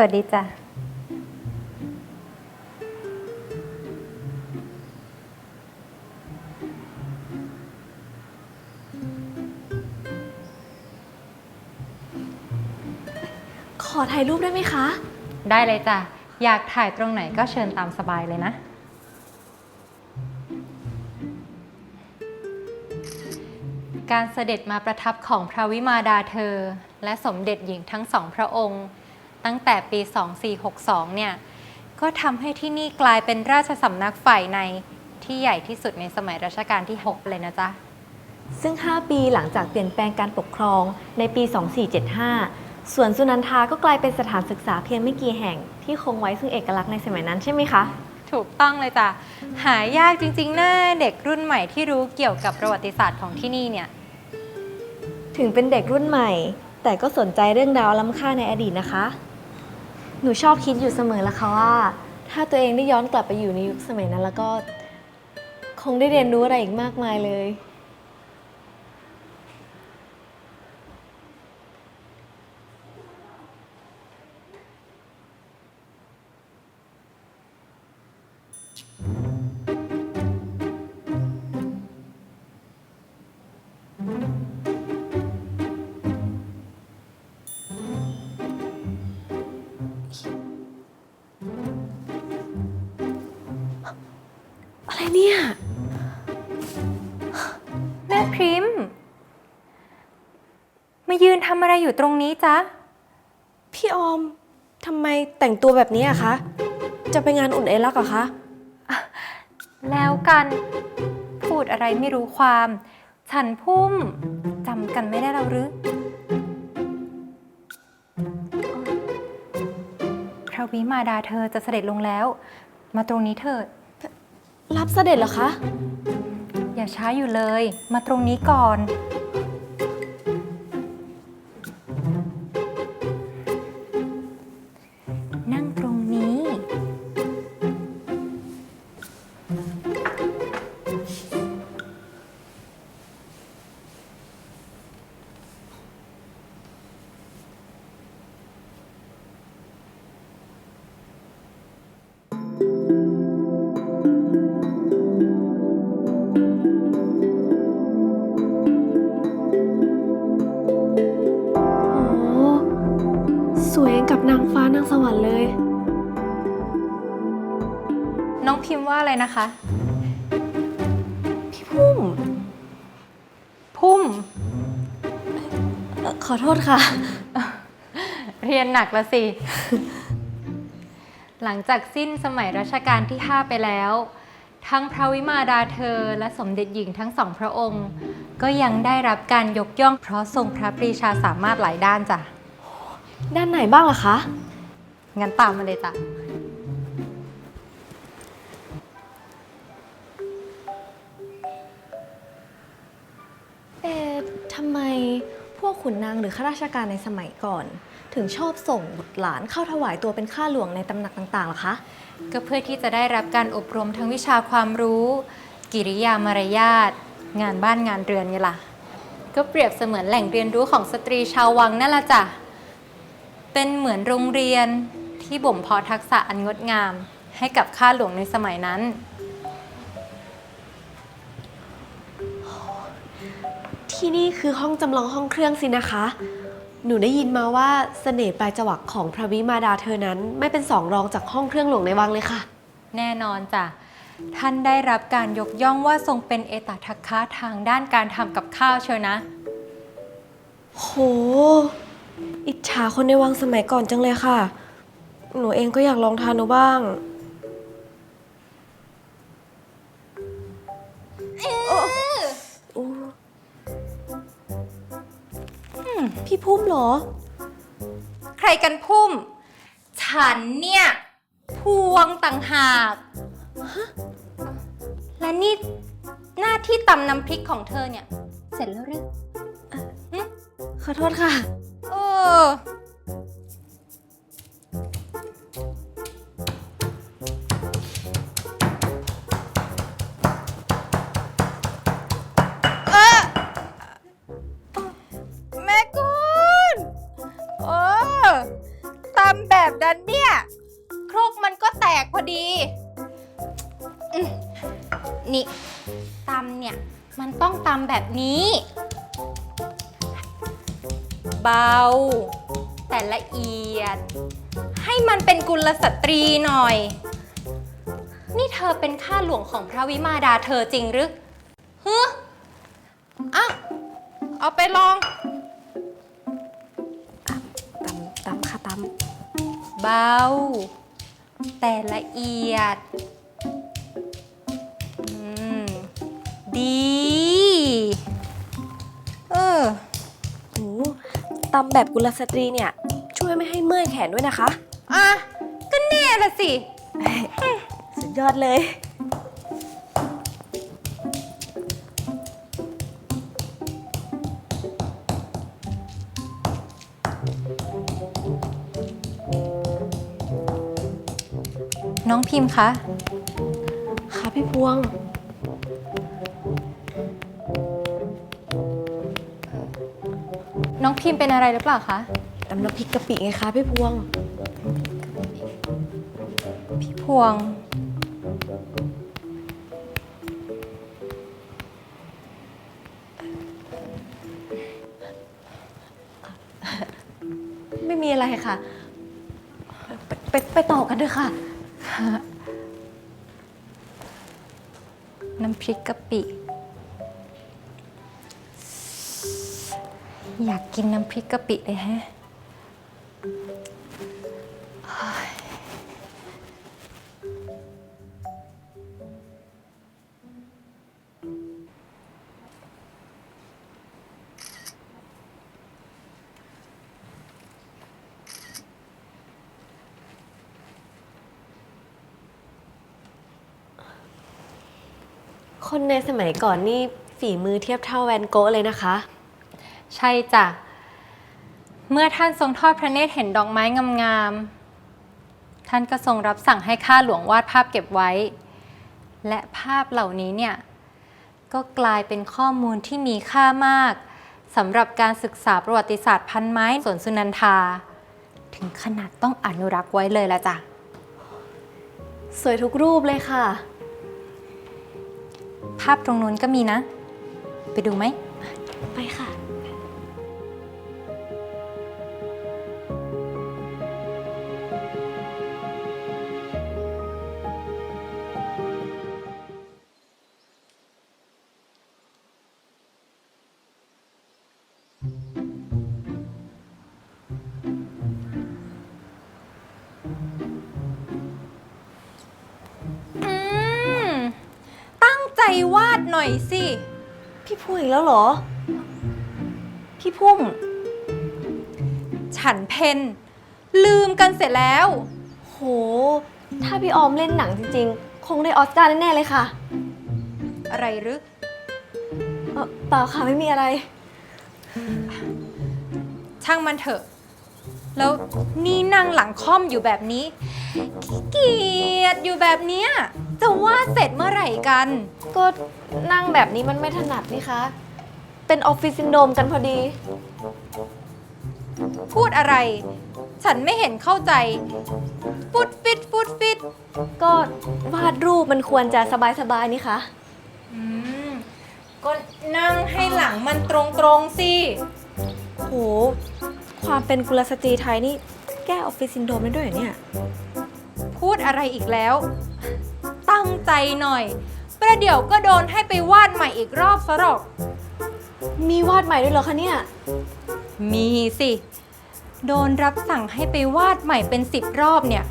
วัสดีจ้ะ ขอถ่ายรูปได้ไหมคะ ได้เลยจ้ะ อยากถ่ายตรงไหนก็เชิญตามสบายเลยนะ การเสด็จมาประทับของพระวิมาดาเธอ และสมเด็จหญิงทั้งสองพระองค์ ตั้งแต่ปี 2462 เนี่ย ก็ทำให้ที่นี่กลายเป็นราชสำนักฝ่ายในที่ใหญ่ที่สุดในสมัยรัชกาลที่ 6 เลยนะจ๊ะ ซึ่ง 5 ปีหลังจากเปลี่ยนแปลงการปกครองในปี 2475 สวนสุนันทาก็กลายเป็นสถานศึกษาเพียงไม่กี่แห่งที่คงไว้ซึ่งเอกลักษณ์ในสมัยนั้นใช่ไหมคะ ถูกต้องเลยจ้ะ หายากจริงๆนะเด็กรุ่นใหม่ที่รู้เกี่ยวกับประวัติศาสตร์ของที่นี่เนี่ย ถึงเป็นเด็กรุ่นใหม่ แต่ก็สนใจเรื่องราวล้ำค่าในอดีตนะคะ หนูชอบคิดอยู่เสมอละค่ะว่า ถ้าตัวเองได้ย้อนกลับไปอยู่ในยุคสมัยนั้น แล้วก็ คงได้เรียนรู้อะไรอีกมากมายเลย เนี่ย แม่พริม มายืนทำอะไรอยู่ตรงนี้จ๊ะ พี่ออมทำไมแต่งตัวแบบนี้อะคะ จะไปงานอุ่นเอลักเหรอคะ แล้วกัน พูดอะไรไม่รู้ความ ฉันพุ่มจำกันไม่ได้แล้วหรือพระวิมาดาเธอจะเสด็จลงแล้ว มาตรงนี้เถิด รับเสด็จเหรอคะ อย่าช้าอยู่เลย มาตรงนี้ก่อน นางฟ้านางสวรรค์เลย น้องพิมพ์ว่าอะไรนะคะ พี่พุ่ม พุ่ม เอ่อขอโทษค่ะ เรียนหนักละสิ หลังจากสิ้นสมัยรัชกาลที่ 5 ไปแล้ว ทั้งพระวิมาดาเธอและสมเด็จหญิงทั้งสองพระองค์ ก็ยังได้รับการยกย่องเพราะทรงพระปรีชาสามารถหลายด้านจ้ะ ด้านไหนบ้างล่ะคะ งั้นตามมาเลยจ้ะ เอ๊ะทำไมพวกขุนนางหรือข้าราชการในสมัยก่อน ถึงชอบส่งบุตรหลานเข้าถวายตัวเป็นข้าหลวงในตำหนักต่างๆล่ะคะ ก็เพื่อที่จะได้รับการอบรมทั้งวิชาความรู้ กิริยามารยาทงานบ้านงานเรือนไงล่ะ ก็เปรียบเสมือนแหล่งเรียนรู้ของสตรีชาววังนั่นละจ้ะ เป็นเหมือนโรงเรียนที่บ่มเพาะทักษะอันงดงาม ให้กับข้าหลวงในสมัยนั้น ที่นี่คือห้องจำลองห้องเครื่องสินะคะ หนูได้ยินมาว่าเสน่ห์ปลายจวักของพระวิมาดาเธอนั้นไม่เป็นสองรองจากห้องเครื่องหลวงในวังเลยค่ะ แน่นอนจ้ะท่านได้รับการยกย่องว่าทรงเป็นเอตทัคคะทางด้านการทำกับข้าวเชียวนะ โห อิจฉาคนในวังสมัยก่อนจังเลยค่ะ หนูเองก็อยากลองทานดูบ้างโอ้พี่พุ่มเหรอ ใครกันพุ่ม ฉันเนี่ย พวงต่างหาก และนี่หน้าที่ตำน้ำพริกของเธอเนี่ย เสร็จแล้วหรือ ขอโทษค่ะ เเบา แต่ละเอียด ให้มันเป็นกุลสตรีหน่อย นี่เธอเป็นข้าหลวงของพระวิมาดาเธอจริงหรือฮึอะเอาไปลองตำตำค่ะตเบา แต่ละเอียด อืม ดีำแบบกุลสตรีเนี่ย ช่วยไม่ให้เมื่อยแขนด้วยนะคะ อะ ก็แน่ละสิ สุดยอดเลย น้องพิมพ์คะ ค่ะพี่พวง พิมพ์เป็นอะไรหรือเปล่าคะตำน้ำพริกกะปิไงคะพี่พวง พี่พวง ไม่มีอะไรค่ะ ไปไปไปต่อกันเถอะค่ะ น้ำพริกกะปิ อยากกินน้ำพริกกะปิเลยแฮะ คนในสมัยก่อนนี่ฝีมือเทียบเท่าแวนโกะเลยนะคะ ใช่จ้ะ เมื่อท่านทรงทอดพระเนตรเห็นดอกไม้งามๆ ท่านก็ทรงรับสั่งให้ข้าหลวงวาดภาพเก็บไว้ และภาพเหล่านี้เนี่ย ก็กลายเป็นข้อมูลที่มีค่ามากสำหรับการศึกษาประวัติศาสตร์พันไม้สวนสุนันทา ถึงขนาดต้องอนุรักษ์ไว้เลยละจ้ะ สวยทุกรูปเลยค่ะ ภาพตรงนู้นก็มีนะ ไปดูไหม ไปค่ะ น่อยสิ พี่พุ่มอีกแล้วเหรอ พี่พุ่ม ฉันเพนลืมกันเสร็จแล้ว โห ถ้าพี่ออมเล่นหนังจริงๆ คงได้ออสการ์แน่ๆเลยค่ะ อะไรหรือเอ่อเปล่าค่ะไม่มีอะไร ช่างมันเถอะ แล้วนี่นั่งหลังค่อมอยู่แบบนี้ขี้เกียจอยู่แบบเนี้ย จะวาดเสร็จเมื่อไหร่กัน ก็นั่งแบบนี้มันไม่ถนัดนี่คะ เป็นออฟฟิศซินโดรมกันพอดี พูดอะไร ฉันไม่เห็นเข้าใจฟุดฟิตฟุดฟิตก็วาดรูปมันควรจะสบายๆนี่คะ อืมก็นั่งให้หลังมันตรงๆสิ โห ความเป็นกุลสตรีไทยนี่ แก้ออฟฟิศซินโดรมได้ด้วยเหรอเนี่ย พูดอะไรอีกแล้วตั้ง ใจหน่อย ประเดี๋ยวก็โดนให้ไปวาดใหม่อีกรอบซะหรอก มีวาดใหม่ด้วยเหรอคะเนี่ย มีสิ โดนรับสั่งให้ไปวาดใหม่เป็นสิบรอบเนี่ย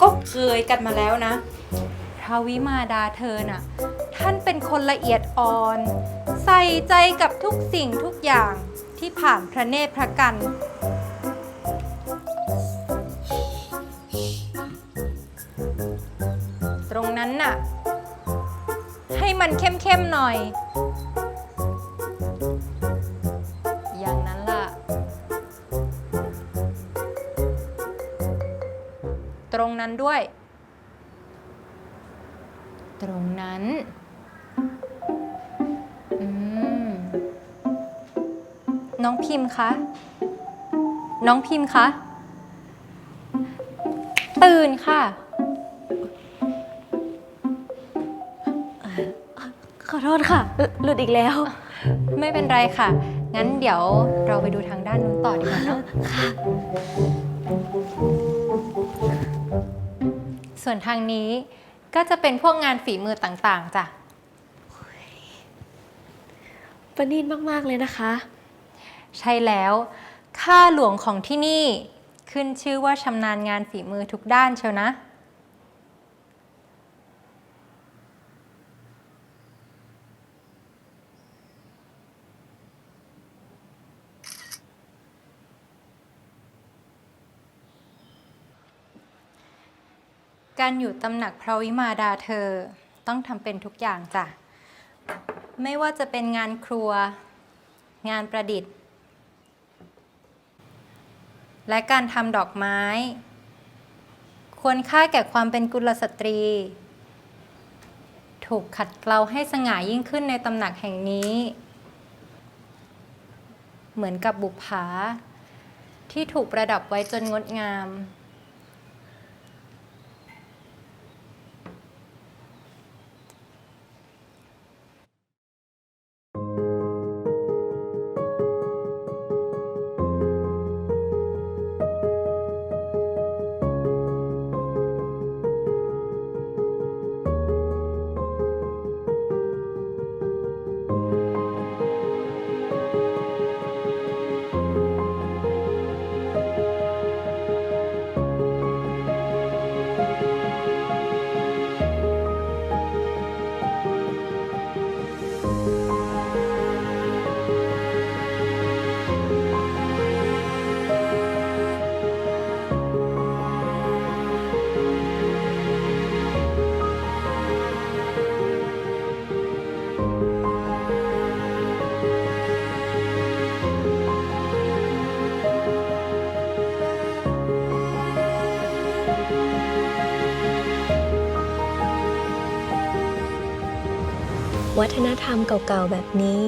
ก็เคยกันมาแล้วนะ พระวิมาดาเธอน่ะ ท่านเป็นคนละเอียดอ่อน ใส่ใจกับทุกสิ่งทุกอย่างที่ผ่านพระเนตรพระกัน มันเข้มๆหน่อย อย่างนั้นล่ะ ตรงนั้นด้วย ตรงนั้นอืมน้องพิมพ์คะ น้องพิมพ์คะ ตื่นค่ะ ออโทษค่ะหลุหลุดอีกแล้ว ไม่เป็นไรค่ะ งั้นเดี๋ยวเราไปดูทางด้านนู้นต่อดีกว่าเนาะส่วนทางนี้ก็จะเป็นพวกงานฝีมือต่างๆจ้ะ ประณีตมาก ๆ เลยนะคะ ใช่แล้วข้าหลวงของที่นี่ขึ้นชื่อว่าชำนาญงานฝีมือทุกด้านเชียวนะ การอยู่ตำหนักพระวิมาดาเธอต้องทำเป็นทุกอย่างจ้ะ ไม่ว่าจะเป็นงานครัว งานประดิษฐ์ และการทำดอกไม้ ควรค่าแก่ความเป็นกุลสตรี ถูกขัดเกลาให้สง่ายิ่งขึ้นในตำหนักแห่งนี้ เหมือนกับบุปผาที่ถูกประดับไว้จนงดงาม วัฒนธรรมเก่าๆแบบนี้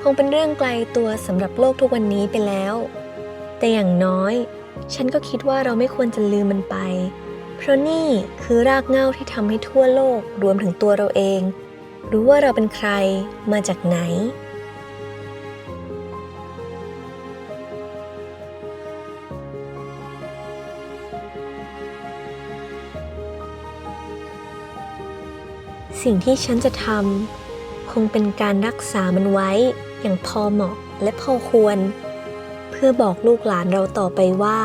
คงเป็นเรื่องไกลตัวสำหรับโลกทุกวันนี้ไปแล้ว แต่อย่างน้อย ฉันก็คิดว่าเราไม่ควรจะลืมมันไป เพราะนี่คือรากเหง้าที่ทำให้ทั่วโลกรวมถึงตัวเราเอง รู้ว่าเราเป็นใครมาจากไหนสิ่งที่ฉันจะทำ คงเป็นการรักษามันไว้ อย่างพอเหมาะและพอควร เพื่อบอกลูกหลานเราต่อไปว่า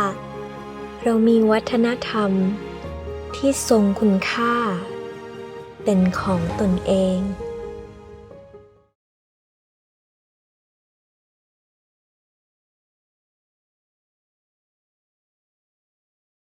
เรามีวัฒนธรรมที่ทรงคุณค่า เป็นของตนเอง